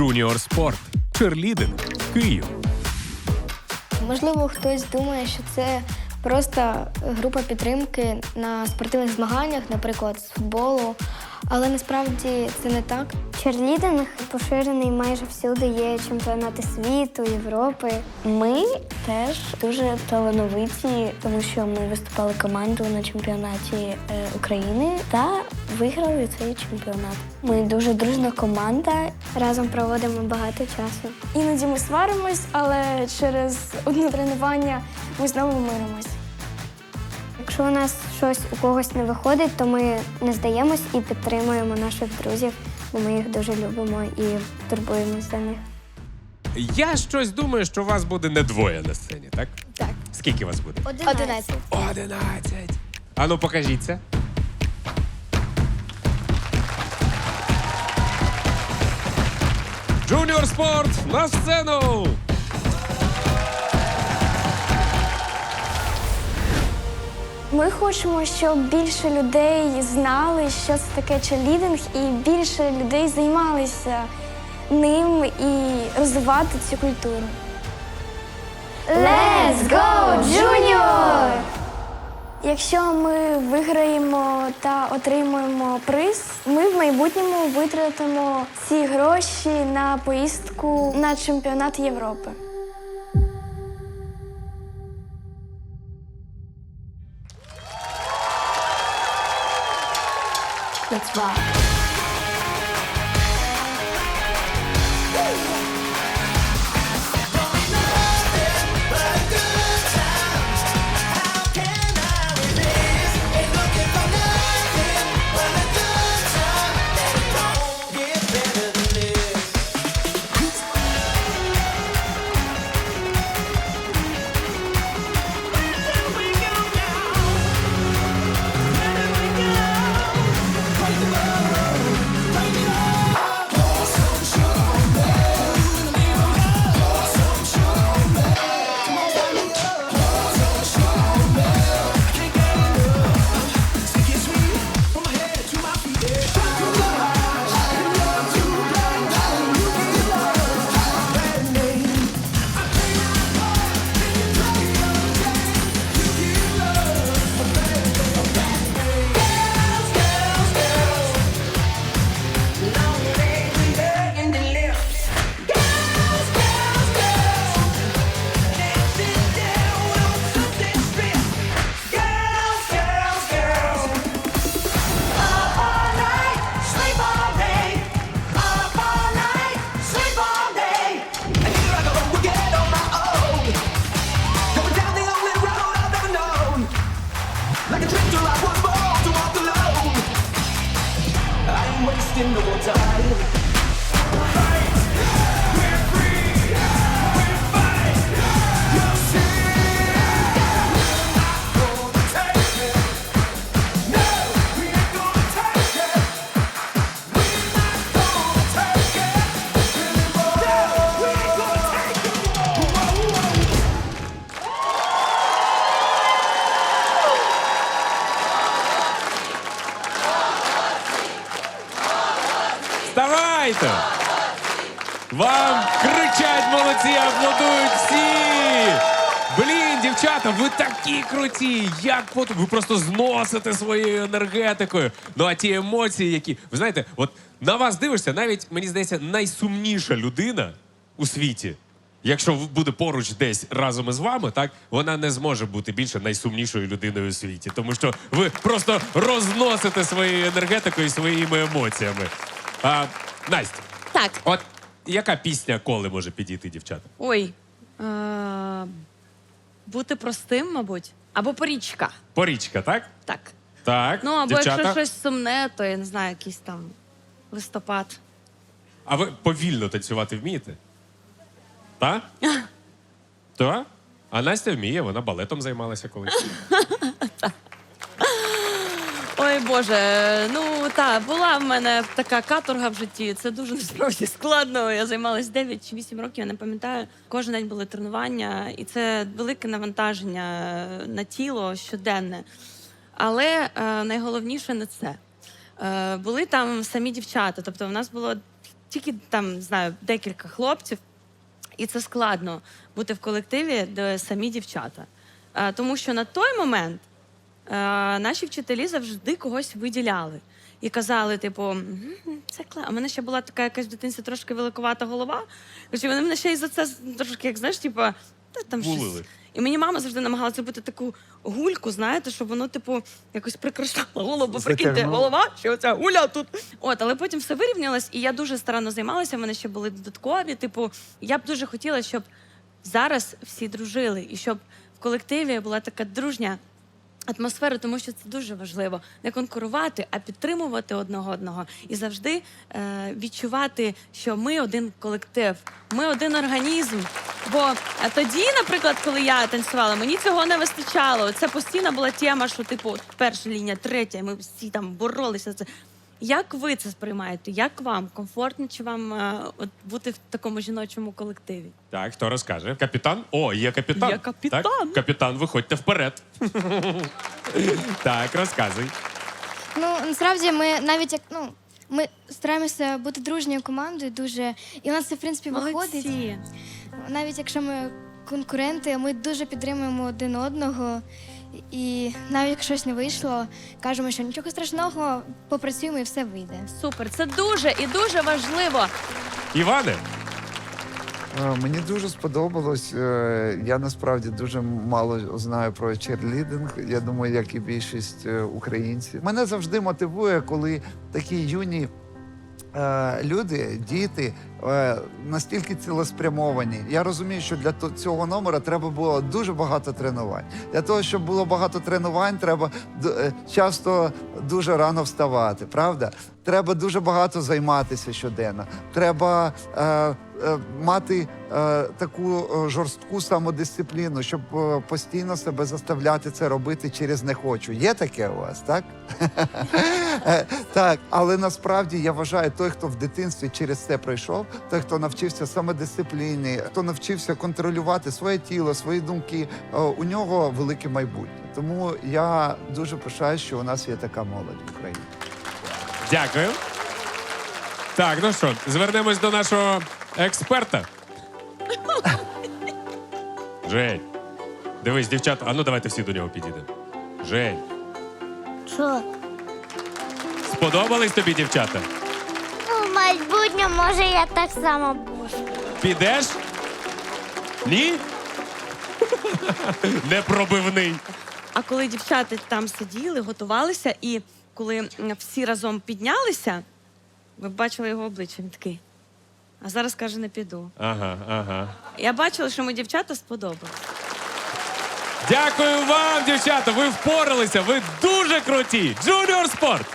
Junior Sport. Черлідинг. Київ. Можливо, хтось думає, що це просто група підтримки на спортивних змаганнях, наприклад, з футболу. Але насправді це не так. Черлідинг поширений майже всюди. Є чемпіонати світу, Європи. Ми теж дуже талановиті, тому що ми виступали командою на чемпіонаті е, України та виграли цей чемпіонат. Ми дуже дружна команда. Разом проводимо багато часу. Іноді ми сваримось, але через одне тренування ми знову миримось. Якщо у нас щось у когось не виходить, то ми не здаємось і підтримуємо наших друзів, бо ми їх дуже любимо і турбуємось за них. Я щось думаю, що вас буде не двоє на сцені, так? Так. Скільки вас буде? Одинадцять. Одинадцять. Ану, покажіться. Junior Спорт на сцену! Ми хочемо, щоб більше людей знали, що це таке черлідинг, і більше людей займалися ним і розвивати цю культуру. Let's go, Junior! Якщо ми виграємо та отримуємо приз, ми в майбутньому витратимо ці гроші на поїздку на чемпіонат Європи. fuck. Вставайте! Вам кричать молодці, аплодують всі! Блін, дівчата, ви такі круті! Як от ви просто зносите своєю енергетикою. Ну а ті емоції, які. Ви знаєте, от на вас дивишся, навіть мені здається, найсумніша людина у світі. Якщо буде поруч десь разом із вами, так вона не зможе бути більше найсумнішою людиною у світі, тому що ви просто розносите своєю енергетикою і своїми емоціями. А, Настя, Так. от яка пісня коли може підійти, дівчата? Ой. Е- бути простим, мабуть. Або порічка. Порічка, так? Так. Так. Ну, або дівчата. якщо щось сумне, то я не знаю, якийсь там листопад. А ви повільно танцювати вмієте? Так? Так? А Настя вміє, вона балетом займалася колись. Боже, ну та була в мене така каторга в житті. Це дуже насправді складно. Я займалась 9 чи 8 років, я не пам'ятаю. Кожен день були тренування, і це велике навантаження на тіло щоденне. Але е, найголовніше не це. Е, були там самі дівчата. Тобто, в нас було тільки там знаю декілька хлопців, і це складно бути в колективі, де самі дівчата. Е, Тому що на той момент наші вчителі завжди когось виділяли. І казали, типу, «Мгм, це клас. У мене ще була така якась в дитинстві трошки великовата голова. Короче, вони мене ще й за це трошки, як знаєш, типу, та там Гулили. щось. І мені мама завжди намагалася зробити таку гульку, знаєте, щоб воно, типу, якось прикрашало голову. Прикиньте, голова, що оця гуля тут. От, але потім все вирівнялось, і я дуже старанно займалася. в мене ще були додаткові. Типу, я б дуже хотіла, щоб зараз всі дружили, і щоб в колективі була така дружня атмосфера, тому що це дуже важливо не конкурувати, а підтримувати одного одного і завжди е, відчувати, що ми один колектив, ми один організм. Бо е, тоді, наприклад, коли я танцювала, мені цього не вистачало. Це постійно була тема, що типу перша лінія, третя, і ми всі там боролися. Це як ви це сприймаєте? Як вам комфортно чи вам е, от бути в такому жіночому колективі? Так, хто розкаже? Капітан? О, є капітан. Є капітан. Так, капітан, виходьте вперед. так, розказуй. Ну, насправді, ми навіть як ну. Ми стараємося бути дружньою командою дуже, і у нас це в принципі виходить. Молодці. Навіть якщо ми конкуренти, ми дуже підтримуємо один одного. І навіть якщо щось не вийшло, кажемо, що нічого страшного, попрацюємо і все вийде. Супер, це дуже і дуже важливо. Іване, Е, Мені дуже сподобалось. Е, Я насправді дуже мало знаю про черлідинг. Я думаю, як і більшість е, українців. Мене завжди мотивує, коли такі юні. Е, Люди, діти е, настільки цілеспрямовані. Я розумію, що для цього номера треба було дуже багато тренувань. Для того, щоб було багато тренувань, треба е, часто дуже рано вставати. Правда? Треба дуже багато займатися щоденно. Треба мати е, таку е, жорстку самодисципліну, щоб е, постійно себе заставляти це робити через не хочу. Є таке у вас, так? Е, Так, але насправді я вважаю, той, хто в дитинстві через це пройшов, той, хто навчився самодисципліні, хто навчився контролювати своє тіло, свої думки, е, у нього велике майбутнє. Тому я дуже пишаю, що у нас є така молодь в Україні. дякую. Так, ну що, звернемось до нашого експерта. Жень. Дивись, дівчата, а ну давайте всі до нього підійдемо. Жень, Що? сподобались тобі дівчата? У майбутньому, може, я так само буду. Підеш? Ні? Непробивний. А коли дівчата там сиділи, готувалися, і коли всі разом піднялися, ви бачили його обличчя, він такий. А зараз каже, не піду. Ага, ага. Я бачила, що ми дівчата сподобались. Дякую вам, дівчата. Ви впоралися. Ви дуже круті. Джуніор спорт.